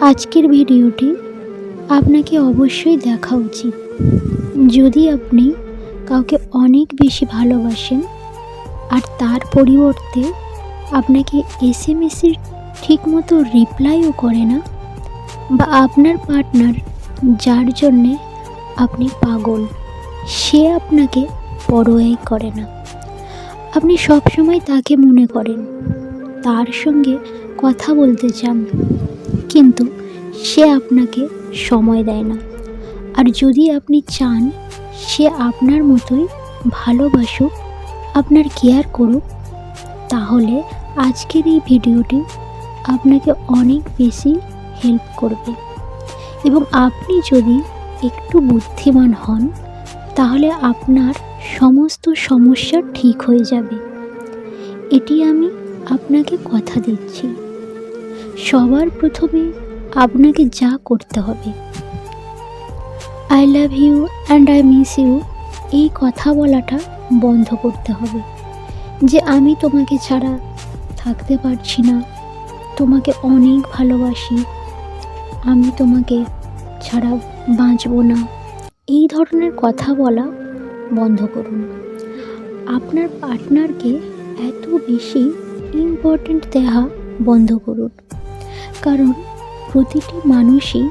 আজকের ভিডিওটি আপনাকে অবশ্যই দেখা উচিত। যদি আপনি কাউকে অনেক বেশি ভালোবাসেন, আর তার পরিবর্তে আপনাকে এস এম এসের ঠিকমতো রিপ্লাইও করে না, বা আপনার পার্টনার যার জন্যে আপনি পাগল, সে আপনাকে পরোয়াই করে না। আপনি সবসময় তাকে মনে করেন। তার সঙ্গে কথা বলতে চান, কিন্তু সে আপনাকে সময় দেয় না। আর যদি আপনি চান, সে আপনার মতোই ভালোবাসুক, আপনার কেয়ার করুক, তাহলে আজকের এই ভিডিওটি আপনাকে অনেক বেশি হেল্প করবে। এবং আপনি যদি একটু বুদ্ধিমান হন, তাহলে আপনার সমস্ত সমস্যা ঠিক হয়ে যাবে। এটি আমি আপনাকে কথা দিচ্ছি। সবার প্রথমে আপনাকে যা করতে হবে। I love you and I miss you এই কথা বলাটা বন্ধ করতে হবে। যে আমি তোমাকে ছাড়া থাকতে পারছি না, তোমাকে অনেক ভালোবাসি, আমি তোমাকে ছাড়া বাঁচবো না। এই ধরনের কথা বলা বন্ধ করুন। আপনার পার্টনারকে এত বেশি ইম্পর্ট্যান্ট দেওয়া বন্ধ করুন। কারণ প্রতিটি মানুষই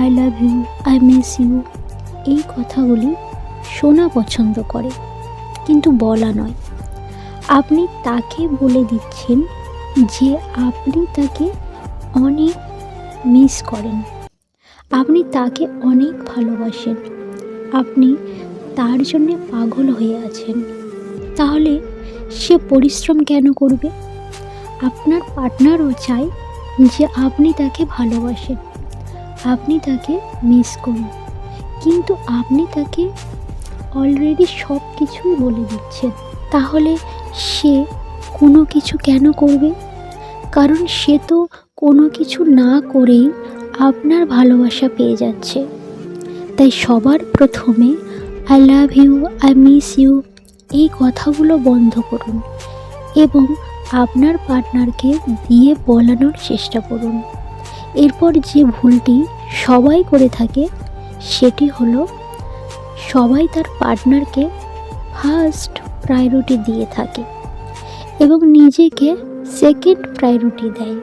I love you I miss you এই কথাগুলি শোনা পছন্দ করে, কিন্তু বলা নয়। আপনি তাকে বলে দিচ্ছেন যে আপনি তাকে অনেক মিস করেন। আপনি তাকে অনেক ভালোবাসেন। আপনি তার জন্য পাগল হয়ে আছেন। তাহলে সে পরিশ্রম কেন করবে? আপনার পার্টনারও চায় যে আপনি তাকে ভালোবাসেন, আপনি তাকে মিস করুন। কিন্তু আপনি তাকে অলরেডি সব কিছুই বলে দিচ্ছেন। তাহলে সে কোনো কিছু কেন করবে? কারণ সে তো কোনো কিছু না করেই আপনার ভালোবাসা পেয়ে যাচ্ছে। তাই সবার প্রথমে I love you I miss you এই কথাগুলো বন্ধ করুন এবং আপনার পার্টনারকে দিয়ে বলানোর চেষ্টা করুন। এরপর যে ভুলটি সবাই করে থাকে, সেটি হলো সবাই তার পার্টনারকে ফার্স্ট প্রায়োরিটি দিয়ে থাকে এবং নিজেকে সেকেন্ড প্রায়োরিটি দেয়।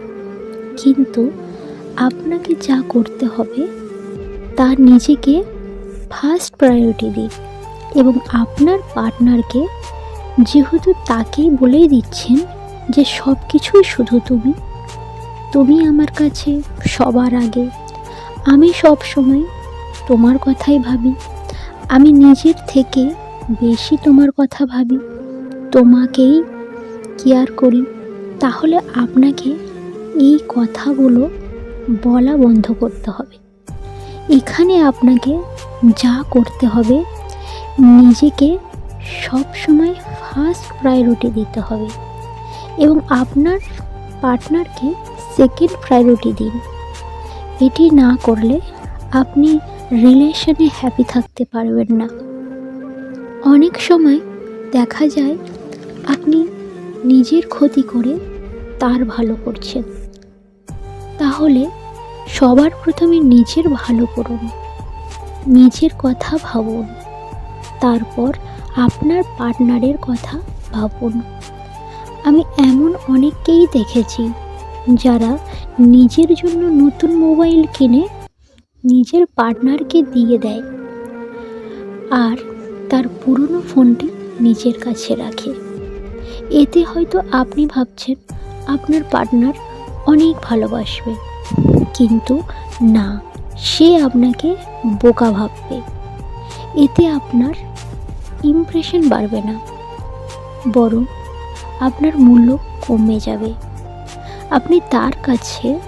কিন্তু আপনাকে যা করতে হবে, তা নিজেকে ফার্স্ট প্রায়োরিটি দিন এবং আপনার পার্টনারকে যেহেতু তাকেই বলেই দিচ্ছেন যে সব কিছুই শুধু তুমি। তুমি আমার কাছে সবার আগে। আমি সব সময় তোমার কথাই ভাবি। আমি নিজের থেকে বেশি তোমার কথা ভাবি। তোমাকেই কেয়ার করি। তাহলে আপনাকে এই কথাগুলো বলা বন্ধ করতে হবে। এখানে আপনাকে যা করতে হবে, নিজেকে সব সময় ফার্স্ট প্রায়োরিটি দিতে হবে। এবং আপনার পার্টনারকে সেকেন্ড প্রায়োরিটি দিন। এটি না করলে আপনি রিলেশনে হ্যাপি থাকতে পারবেন না। অনেক সময় দেখা যায় আপনি নিজের ক্ষতি করে তার ভালো করছেন। তাহলে সবার প্রথমে নিজের ভালো করুন। নিজের কথা ভাবুন। তারপর আপনার পার্টনারের কথা ভাবুন। আমি এমন অনেককেই দেখেছি যারা নিজের জন্য নতুন মোবাইল কিনে নিজের পার্টনারকে দিয়ে দেয় আর তার পুরনো ফোনটি নিজের কাছে রাখে। এতে হয়তো আপনি ভাবছেন আপনার পার্টনার অনেক ভালোবাসবে, কিন্তু না, সে আপনাকে বোকা ভাববে। এতে আপনার ইমপ্রেশন বাড়বে না, বরং আপনার মূল্য কমে যাবে। আপনি তার কাছে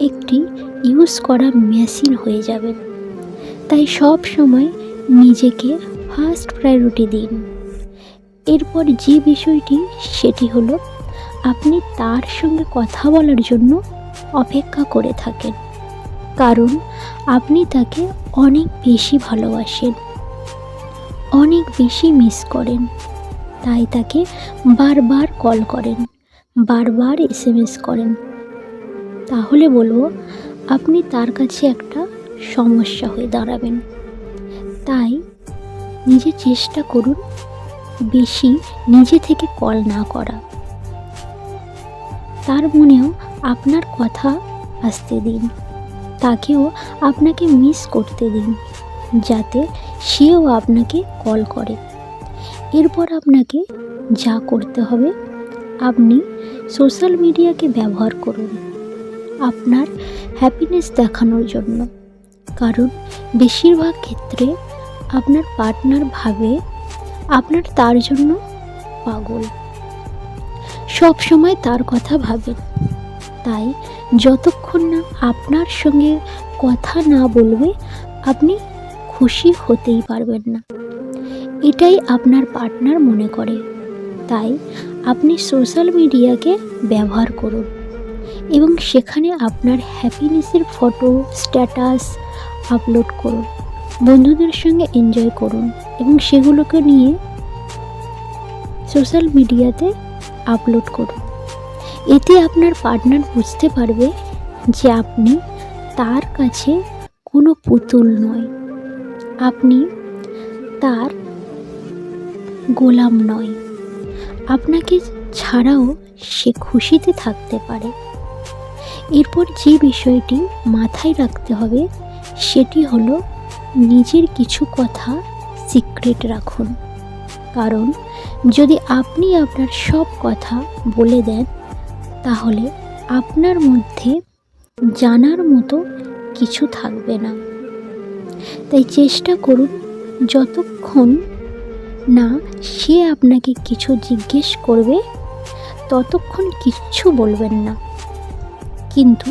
একটি ইউজ করা মেশিন হয়ে যাবেন। তাই সব সময় নিজেকে ফার্স্ট প্রায়োরিটি দিন। এরপর যে বিষয়টি, সেটি হলো আপনি তার সঙ্গে কথা বলার জন্য অপেক্ষা করে থাকেন। কারণ আপনি তাকে অনেক বেশি ভালোবাসেন, অনেক বেশি মিস করেন। তাই তাকে বারবার কল করেন, বারবার এস এম এস করেন। তাহলে বলব, আপনি তার কাছে একটা সমস্যা হয়ে দাঁড়াবেন। তাই নিজে চেষ্টা করুন বেশি নিজে থেকে কল না করা। তার মনেও আপনার কথা আসতে দিন, তাকেও আপনাকে মিস করতে দিন, যাতে সেও আপনাকে কল করে। এরপর আপনাকে যা করতে হবে, আপনি সোশ্যাল মিডিয়াকে ব্যবহার করুন। আপনার হ্যাপিনেস দেখানোর জন্য। কারণ বেশিরভাগ ক্ষেত্রে আপনার পার্টনার ভাবে আপনার তার জন্য পাগল। সব সময় তার কথা ভাবেন তাই যতক্ষণ না আপনার সঙ্গে কথা না বলবে, আপনি খুশি হতেই পারবেন না। এটাই আপনার পার্টনার মনে করে। তাই আপনি সোশ্যাল মিডিয়াকে ব্যবহার করুন এবং সেখানে আপনার হ্যাপিনেসের ফটো স্ট্যাটাস আপলোড করুন। বন্ধুদের সঙ্গে এনজয় করুন এবং সেগুলোকে নিয়ে সোশ্যাল মিডিয়াতে আপলোড করুন। এতে আপনার পার্টনার বুঝতে পারবে যে আপনি তার কাছে কোনো পুতুল নয়। আপনি তার গোলাম নয়। আপনাকে ছাড়াও সে খুশিতে থাকতে পারে। এরপর যে বিষয়টি মাথায় রাখতে হবে, সেটি হলো নিজের কিছু কথা সিক্রেট রাখুন। কারণ, যদি আপনি আপনার সব কথা বলে দেন, তাহলে আপনার মধ্যে জানার মতো কিছু থাকবে না। তাই চেষ্টা করুন যতক্ষণ না, সে আপনাকে কিছু জিজ্ঞেস করবে, ততক্ষণ কিচ্ছু বলবেন না। কিন্তু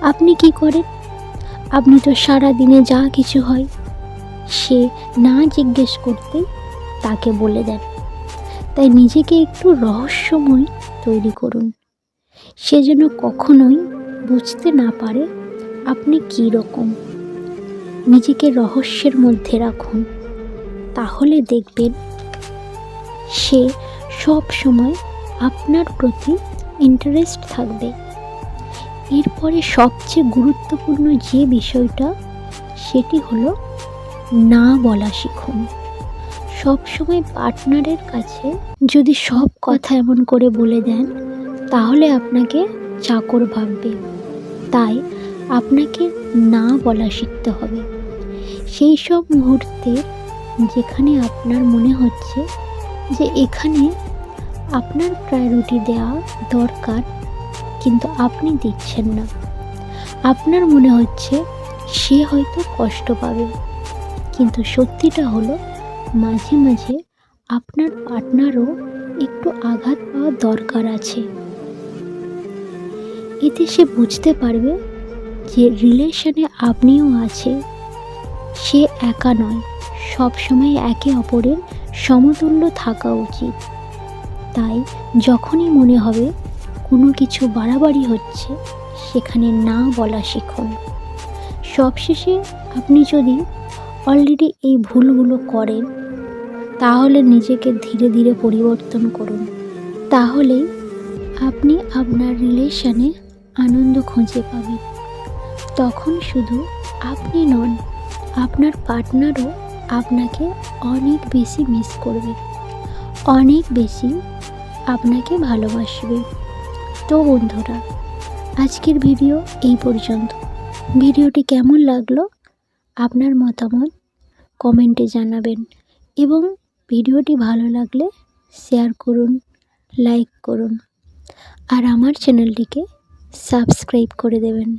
আপনি কি করেন? আপনি তো সারা দিনে যা কিছু হয়, সে না জিজ্ঞেস করতেই তাকে বলে দেন। তাই নিজেকে একটু রহস্যময় তৈরি করুন। সে যেন কখনোই বুঝতে না পারে আপনি কী রকম। নিজেকে রহস্যের মধ্যে রাখুন, তাহলে দেখবেন সে সব সময় আপনার প্রতি ইন্টারেস্ট থাকবে। এরপরে সবচেয়ে গুরুত্বপূর্ণ যে বিষয়টা, সেটি হলো না বলা শিখুন। সবসময় পার্টনারের কাছে যদি সব কথা এমন করে বলে দেন, তাহলে আপনাকে চাকর ভাববে। তাই আপনাকে না বলা শিখতে হবে। সেই সব মুহূর্তে যেখানে আপনার মনে হচ্ছে যে এখানে আপনার প্রায়োরিটি দেওয়া দরকার, কিন্তু আপনি দিচ্ছেন না। আপনার মনে হচ্ছে সে হয়তো কষ্ট পাবে। কিন্তু সত্যিটা হলো, মাঝে মাঝে আপনার পার্টনারও একটু আঘাত পাওয়ার দরকার আছে। এতে সে বুঝতে পারবে যে রিলেশনে আপনিও আছে। সে একা নয়, সবসময় একে অপরের সমতুল্য থাকা উচিত। তাই যখনই মনে হবে কোনো কিছু বাড়াবাড়ি হচ্ছে, সেখানে না বলা শিখুন। সবশেষে আপনি যদি অলরেডি এই ভুলগুলো করেন, তাহলে নিজেকে ধীরে ধীরে পরিবর্তন করুন। তাহলেই আপনি আপনার রিলেশনে আনন্দ খুঁজে পাবেন। তখন শুধু আপনি নন, আপনার পার্টনারও আপনাকে অনেক বেশি মিস করবে। অনেক বেশি আপনাকে ভালোবাসবে। তো বন্ধুরা, আজকের ভিডিও এই পর্যন্ত। ভিডিওটি কেমন লাগল আপনার মতামত কমেন্টে জানাবেন এবং ভিডিওটি ভালো লাগলে শেয়ার করুন লাইক করুন। আর আমার চ্যানেলটিকে সাবস্ক্রাইব করে দেবেন।